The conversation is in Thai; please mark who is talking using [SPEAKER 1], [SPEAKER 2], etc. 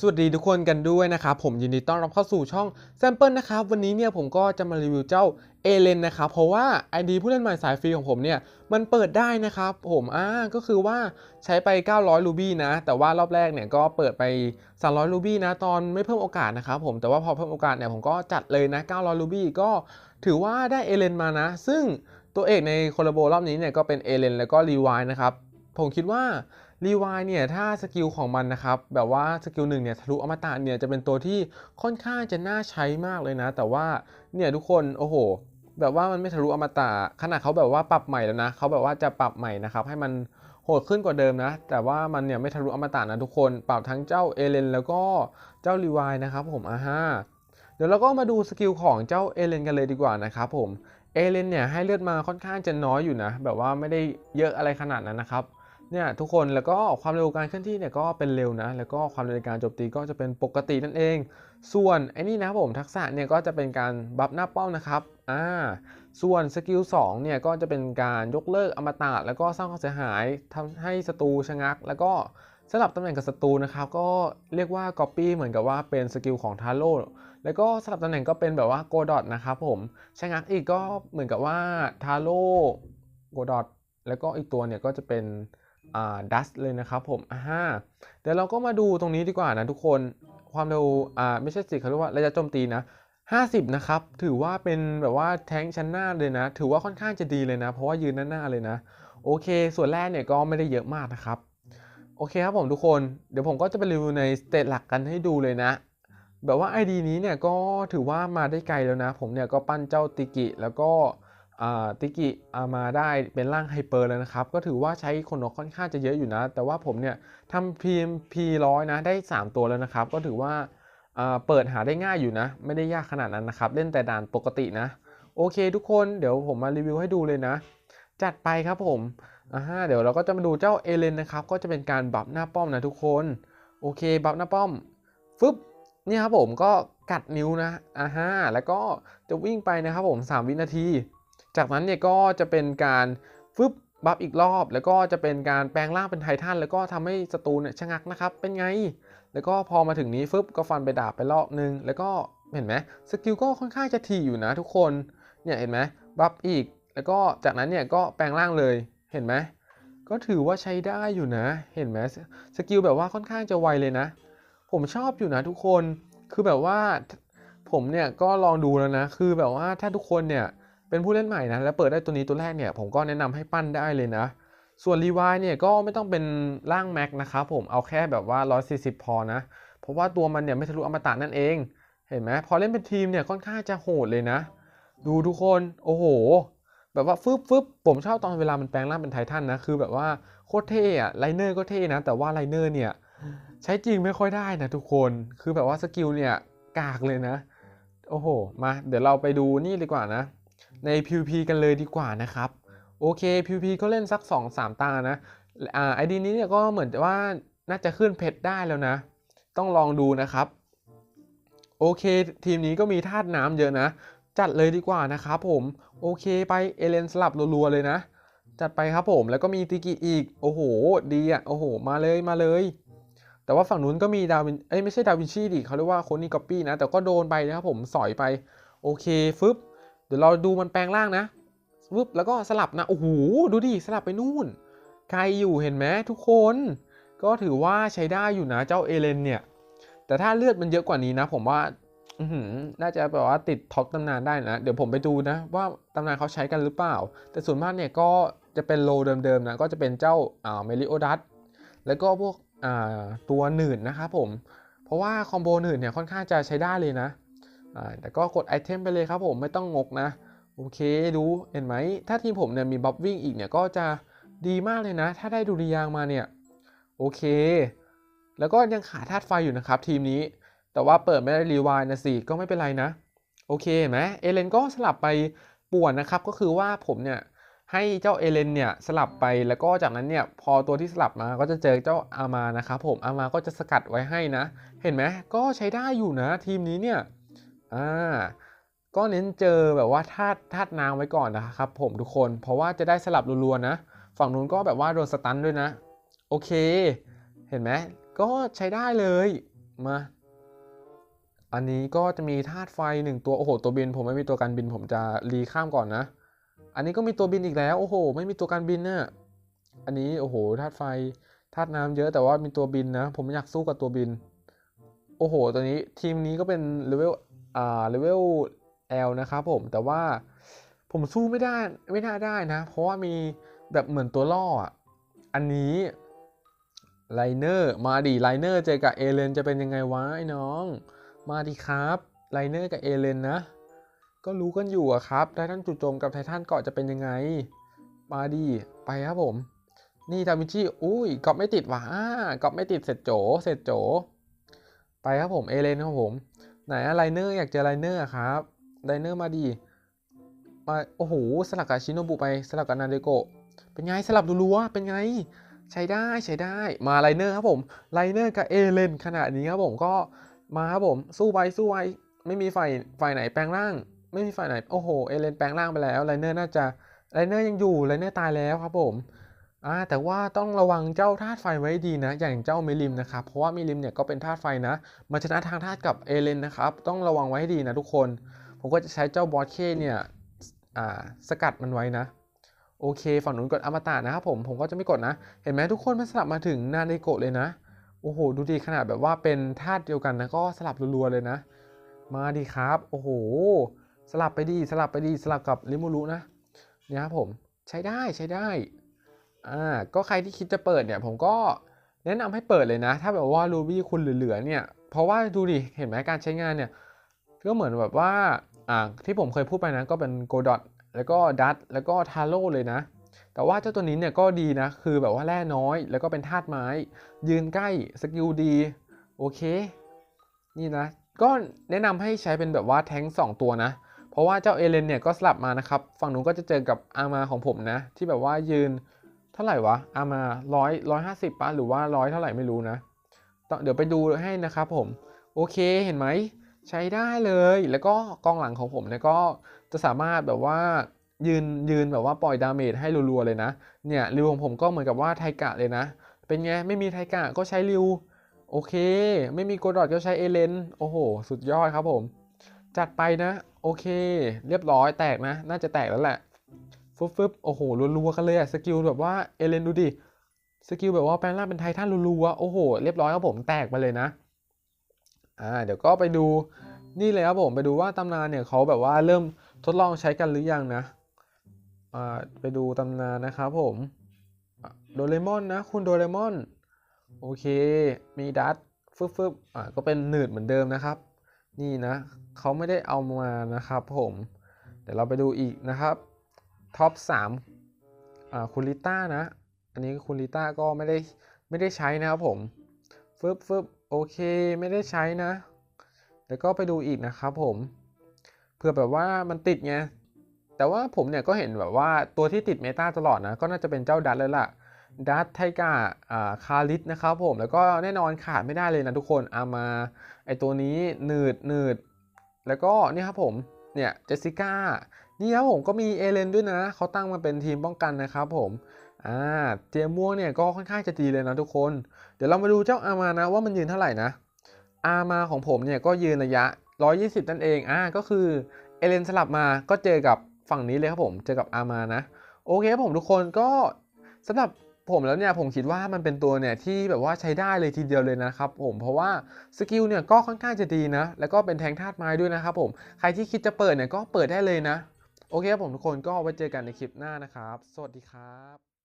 [SPEAKER 1] สวัสดีทุกคนกันด้วยนะครับผมยินดีต้อนรับเข้าสู่ช่องแซมเปิลนะครับวันนี้เนี่ยผมก็จะมารีวิวเจ้าเอเลนนะครับเพราะว่า ID ผู้เล่นใหม่สายฟรีของผมเนี่ยมันเปิดได้นะครับผมอ่าก็คือว่าใช้ไป 900 รูบี้นะ แต่ว่ารอบแรกเนี่ยก็เปิดไป 300 รูบี้นะ ตอนไม่เพิ่มโอกาสนะครับผมแต่ว่าพอเพิ่มโอกาสเนี่ยผมก็จัดเลยนะ 900 รูบี้ก็ถือว่าได้เอเลนมานะ ซึ่งตัวเอกในโคลาโบรอบนี้เนี่ยก็เป็นเอเลนแล้วก็รีวายนะครับผมคิดว่า รีวายเนี่ยถ้าสกิลของมันนะครับแบบว่าสกิลหนึ่งเนี่ยทะลุอมตะเนี่ยจะเป็นตัวที่ค่อนข้างจะน่าใช้มากเลยนะ แต่ว่าเนี่ยทุกคนโอ้โห แบบว่ามันไม่ทะลุอมตะขนาดเขาแบบว่าปรับใหม่แล้วนะเขาแบบว่าจะปรับใหม่นะครับให้มันโหดขึ้นกว่าเดิมนะ แต่ว่ามันเนี่ยไม่ทะลุอมตะนะทุกคนปรับทั้งเจ้าเอเลนแล้วก็เจ้ารีวายนะครับผมอ่าฮะเดี๋ยวเราก็มาดูสกิลของเจ้าเอเลนกันเลยดีกว่านะครับผมเอเลนเนี่ยให้เลือดมาค่อนข้างจะน้อยอยู่นะ แบบว่าไม่ได้เยอะอะไรขนาดนั้นนะครับ เนี่ยทุกคนแล้วก็ความเร็วการเคลื่อนที่เนี่ยก็เป็นเร็วนะ แล้วก็ความเร็วในการโจมตีก็จะเป็นปกตินั่นเอง ส่วนไอ้นี่นะผมทักษะเนี่ยก็จะเป็นการบัฟหน้าเป้อมนะครับอ่าส่วนสกิล2เนี่ยก็จะเป็นการยกเลิกอมตะแล้วก็สร้างความเสียหายทำให้ศัตรูชะงัก แล้วก็สลับตำแหน่งกับศัตรูนะครับก็เรียกว่า Copy เหมือนกับว่าเป็นสกิลของทาโร่แล้วก็สลับตำแหน่งก็เป็นแบบว่าโกดอทนะครับผมชะงักอีกก็เหมือนกับว่าทาโร่โกดอทแล้วก็อีกตัวเนี่ยก็จะเป็น ดัสเลยนะครับผมอ่าเดี๋ยวเราก็มาดูตรงนี้ดีกว่านะทุกคนความเร็วอ่าไม่ใช่สิเขาเรียกว่าระยะโจมตีนะ50 นะครับ ถือว่าเป็นแบบว่าแท้งชั้นหน้าเลยนะ ถือว่าค่อนข้างจะดีเลยนะ เพราะว่ายืนหน้าๆเลยนะ โอเค ส่วนแรกเนี่ยก็ไม่ได้เยอะมากนะครับ โอเคครับผมทุกคน เดี๋ยวผมก็จะไปรีวิวในสเตตหลักกันให้ดูเลยนะ แบบว่า ID นี้เนี่ยก็ถือว่ามาได้ไกลแล้วนะ ผมเนี่ยก็ปั้นเจ้าติกิ แล้วก็ ติกิามาได้เป็นร่างไฮเปอร์แล้วนะครับ ก็ถือว่าใช้คนค่อนข้างจะเยอะอยู่นะ แต่ว่าผมเนี่ยทำ PMP ร้อยนะได้ 3 ตัวแล้วนะครับ ก็ถือว่าเปิดหาได้ง่ายอยู่นะ ไม่ได้ยากขนาดนั้นนะครับ เล่นแต่ด่านปกตินะ โอเคทุกคนเดี๋ยวผมมารีวิวให้ดูเลยนะ จัดไปครับผมอ่าเดี๋ยวเราก็จะมาดูเจ้าเอเลนนะครับ ก็จะเป็นการบัฟหน้าป้อมนะทุกคนโอเคบัฟหน้าป้อมฟึบนี่ครับผมก็กัดนิ้วนะอ่าฮะแล้วก็จะวิ่งไปนะครับผม 3 วินาที จากนั้นเนี่ยก็จะเป็นการฟึบบัฟอีกรอบ แล้วก็จะเป็นการแปลงร่างเป็นไททันแล้วก็ทำให้ศัตรูเนี่ยชะงักนะครับ เป็นไง แล้วก็พอมาถึงนี้ฟึบก็ฟันไปดาบไปรอบนึง แล้วก็เห็นไหมสกิลก็ค่อนข้างจะถี่อยู่นะทุกคน เนี่ยเห็นไหมบัฟอีก แล้วก็จากนั้นเนี่ยก็แปลงร่างเลย เห็นไหม ก็ถือว่าใช้ได้อยู่นะ เห็นไหมสกิลแบบว่าค่อนข้างจะไวเลยนะ ผมชอบอยู่นะทุกคน คือแบบว่าผมเนี่ยก็ลองดูแล้วนะ คือแบบว่าถ้าทุกคนเนี่ย เป็นผู้เล่นใหม่นะแล้วเปิดได้ตัวนี้ตัวแรกเนี่ยผมก็แนะนำให้ปั้นได้เลยนะ ส่วนรีวายเนี่ยก็ไม่ต้องเป็นร่างแม็กนะครับผมเอาแค่แบบว่า 140 พอนะ เพราะว่าตัวมันเนี่ยไม่ทะลุอมตะนั่นเอง เห็นไหมพอเล่นเป็นทีมเนี่ยค่อนข้างจะโหดเลยนะ ดูทุกคนโอ้โห แบบว่าฟึบฟึบผมชอบตอนเวลามันแปลงร่างเป็นไททันนะคือแบบว่าโคตรเท่อะไลเนอร์ก็เท่นะแต่ว่าไลเนอร์เนี่ยใช้จริงไม่ค่อยได้นะทุกคนคือแบบว่าสกิลเนี่ยกากเลยนะ โอ้โห มาเดี๋ยวเราไปดูนี่ดีกว่านะ ใน PVP กันเลยดีกว่านะครับ โอเค PVP ก็เล่นสัก 2-3 ตานะอ่าไอดีนี้เนี่ยก็เหมือนว่าน่าจะขึ้นเพชรได้แล้วนะ ต้องลองดูนะครับ โอเค ทีมนี้ก็มีธาตุน้ำเยอะนะ จัดเลยดีกว่านะครับผม โอเคไปเอเลนสลับรัวๆเลยนะ จัดไปครับผมแล้วก็มีติกิอีก โอ้โห ดีอะ โอ้โห มาเลยมาเลย แต่ว่าฝั่งนู้นก็มีดาวิน เอ้ยไม่ใช่ดาวินชีดิเขาเรียกว่าโคนี่ก๊อปปี้นะ แต่ก็โดนไปนะครับผม สอยไป โอเคฟึบ เดี๋ยวเราดูมันแปลงร่างนะฟึบแล้วก็สลับนะ โอ้โห ดูดิ สลับไปนู่น ไกลอยู่เห็นไหมทุกคน ก็ถือว่าใช้ได้อยู่นะเจ้าเอเลนเนี่ย แต่ถ้าเลือดมันเยอะกว่านี้นะ ผมว่าน่าจะแบบว่าติดท็อปตำนานได้นะ เดี๋ยวผมไปดูนะ ว่าตำนานเขาใช้กันหรือเปล่า แต่ส่วนมากเนี่ยก็จะเป็นโลเดิมๆนะ ก็จะเป็นเจ้าอ่าเมลิโอดัส แล้วก็พวกอ่าตัวหนืดนนะครับผม เพราะว่าคอมโบหนืดเนี่ยค่อนข้างจะใช้ได้เลยนะ แต่ก็กดไอเทมไปเลยครับผมไม่ต้องงกนะ โอเคดูเห็นไหม ถ้าทีมผมเนี่ยมีบัฟวิ่งอีกเนี่ยก็จะดีมากเลยนะ ถ้าได้ดูริยางมาเนี่ย โอเค แล้วก็ยังขาดธาตุไฟอยู่นะครับทีมนี้ แต่ว่าเปิดไม่ได้รีวายนะสิก็ไม่เป็นไรนะ โอเคเห็นไหมเอเลนก็สลับไปป่วนนะครับ ก็คือว่าผมเนี่ยให้เจ้าเอเลนเนี่ยสลับไปแล้วก็จากนั้นเนี่ยพอตัวที่สลับมาก็จะเจอเจ้าอามานะครับผมอามาก็จะสกัดไว้ให้นะ เห็นไหมก็ใช้ได้อยู่นะทีมนี้เนี่ย อ่าก็เน้นเจอแบบว่าธาตุธาตุนางไว้ก่อนนะครับผมทุกคน เพราะว่าจะได้สลับรัวๆนะ ฝั่งนู้นก็แบบว่าโดนสตันด้วยนะ โอเค เห็นไหมก็ใช้ได้เลยมา อันนี้ก็จะมีธาตุไฟหนึ่งตัวโอ้โหตัวบิน ผมไม่มีตัวการบินผมจะรีข้ามก่อนนะ อันนี้ก็มีตัวบินอีกแล้ว โอ้โห ไม่มีตัวการบินน่ะอันนี้โอ้โหธาตุไฟธาตุน้ำเยอะแต่ว่ามีตัวบินนะ ผมอยากสู้กับตัวบิน โอ้โห ตัวนี้ทีมนี้ก็เป็นเลเวล อ่าเลเวล L นะครับผมแต่ว่าผมสู้ไม่ได้ไม่น่าได้นะ เพราะว่ามีแบบเหมือนตัวล่ออะ อันนี้ไลเนอร์มาดิไลเนอร์เจอกับเอเลนจะเป็นยังไงวะไอ้น้อง มาดิครับไลเนอร์กับเอเลนนะ ก็รู้กันอยู่อะครับไททันจู่โจมกับไททันเกาะจะเป็นยังไง มาดิไปครับผม นี่ดาวินชีอุ้ยกอบไม่ติดว่ะอ่ากอบไม่ติดเสร็จโจเสร็จโจ ไปครับผมเอเลนครับผม ไหนอะไลเนอร์อยากเจอไลเนอร์ครับไลเนอร์มาดิมาโอ้โหสลับกับชิโนบุไปสลับกับนาเดโกะเป็นไงสลับดูรัวเป็นไงใช้ได้ใช้ได้มาไลเนอร์ครับผมไลเนอร์กับเอเลนขนาดนี้ครับผมก็มาครับผมสู้ไปสู้ไปไม่มีฝ่ายฝ่ายไหนแปลงร่าง ไม่มีฝ่ายไหนโอ้โหเอเลนแปลงร่างไปแล้วไลเนอร์น่าจะไลเนอร์ยังอยู่ไลเนอร์ตายแล้วครับผม อ่าแต่ว่าต้องระวังเจ้าธาตุไฟไว้ดีนะ อย่างเจ้ามิลิมนะครับ เพราะว่ามิลิมเนี่ยก็เป็นธาตุไฟนะมันชนะทางธาตุกับเอเลนนะครับ ต้องระวังไว้ให้ดีนะทุกคน ผมก็จะใช้เจ้าบอสเคเนี่ยอ่าสกัดมันไว้นะ โอเค ฝั่งนู้นกดอมตะนะครับผม ผมก็จะไม่กดนะ เห็นไหมทุกคนมันสลับมาถึงนาเนโกะเลยนะ โอ้โห ดูดีขนาดแบบว่าเป็นธาตุเดียวกันนะ ก็สลับรัวๆเลยนะ มาดีครับ โอ้โห สลับไปดี สลับไปดี สลับกับริมูรุนะ เนี่ยครับผม ใช้ได้ ใช้ได้ อ่าก็ใครที่คิดจะเปิดเนี่ย ผมก็แนะนำให้เปิดเลยนะ ถ้าแบบว่ารูบี้คุณเหลือๆเนี่ย เพราะว่าดูดิ เห็นไหมการใช้งานเนี่ย ก็เหมือนแบบว่าอ่าที่ผมเคยพูดไปนะก็เป็นโกดอ t แล้วก็ดัตแล้วก็ทาโร่เลยนะ แต่ว่าเจ้าตัวนี้เนี่ยก็ดีนะ คือแบบว่าแร่น้อย แล้วก็เป็นธาตุไม้ ยืนใกล้สกิลดีโอเค นี่นะ ก็แนะนำให้ใช้เป็นแบบว่าแท้งสองตัวนะ เพราะว่าเจ้าเอเลนเนี่ยก็สลับมานะครับ ฝั่งนู้นก็จะเจอกับอามาของผมนะ ที่แบบว่ายืน เท่าไหร่วะเอามาร้อยร้อยห้าสิบปะหรือว่าร้อยเท่าไหร่ไม่รู้นะเดี๋ยวไปดูให้นะครับผม โอเคเห็นไหมใช้ได้เลยแล้วก็กองหลังของผมเนี่ยก็จะสามารถแบบว่ายืนยืนแบบว่าปล่อยดาเมจให้รัวๆเลยนะเนี่ยริวของผมก็เหมือนกับว่าไทกะเลยนะ เป็นไงไม่มีไทกะก็ใช้ริวโอเค ไม่มีโกดอดก็ใช้เอเลนโอ้โห สุดยอดครับผม จัดไปนะ โอเค เรียบร้อยแตกนะ น่าจะแตกแล้วแหละ ฟึบฟึบโอ้โหรัวๆกันเลยอะสกิลแบบว่าเอเลนดูดิสกิลแบบว่าแปลงร่างเป็นไททันรัวๆโอ้โห เรียบร้อยครับผมแตกไปเลยนะอ่าเดี๋ยวก็ไปดูนี่เลยครับผมไปดูว่าตำนานเนี่ยเขาแบบว่าเริ่มทดลองใช้กันหรือยังนะอ่าไปดูตำนานนะครับผมโดเรมอนนะคุณโดเรมอนโอเค มีดัตฟึบฟึบอ่าก็เป็นหนืดเหมือนเดิมนะครับ นี่นะเขาไม่ได้เอามานะครับผมเดี๋ยวเราไปดูอีกนะครับ ท็อป3อ่าคุณลิต้านะ อันนี้คุณลิต้าก็ไม่ได้ไม่ได้ใช้นะครับผมฟึบฟึบโอเคไม่ได้ใช้นะ แล้วก็ไปดูอีกนะครับผมเพื่อแบบว่ามันติดไงแต่ว่าผมเนี่ยก็เห็นแบบว่าตัวที่ติดเมตาตลอดนะ ก็น่าจะเป็นเจ้าดัตเลยล่ะดัตไทกาคาริสนะครับผมแล้วก็แน่นอนขาดไม่ได้เลยนะทุกคนอามาไอตัวนี้หนืดหนืดแล้วก็นี่ครับผมเนี่ยเจสสิก้า นี่ครับผมก็มีเอเลนด้วยนะเขาตั้งมาเป็นทีมป้องกันนะครับผมอ่าเจม่วงเนี่ยก็ค่อนข้างจะดีเลยนะทุกคน เดี๋ยวเรามาดูเจ้าอามานะว่ามันยืนเท่าไหร่นะอามาของผมเนี่ยก็ยืนระยะ 120 นั่นเองอ่าก็คือเอเลนสลับมาก็เจอกับฝั่งนี้เลยครับผมเจอกับอามานะโอเคครับผมทุกคนก็สำหรับผมแล้วเนี่ยผมคิดว่ามันเป็นตัวเนี่ยที่แบบว่าใช้ได้เลยทีเดียวเลยนะครับผมเพราะว่าสกิลเนี่ยก็ค่อนข้างจะดีนะ แล้วก็เป็นแทงธาตุไม้ด้วยนะครับผมใครที่คิดจะเปิดเนี่ยก็เปิดได้เลยนะ โอเคครับผมทุกคนก็ไว้เจอกันในคลิปหน้านะครับ สวัสดีครับ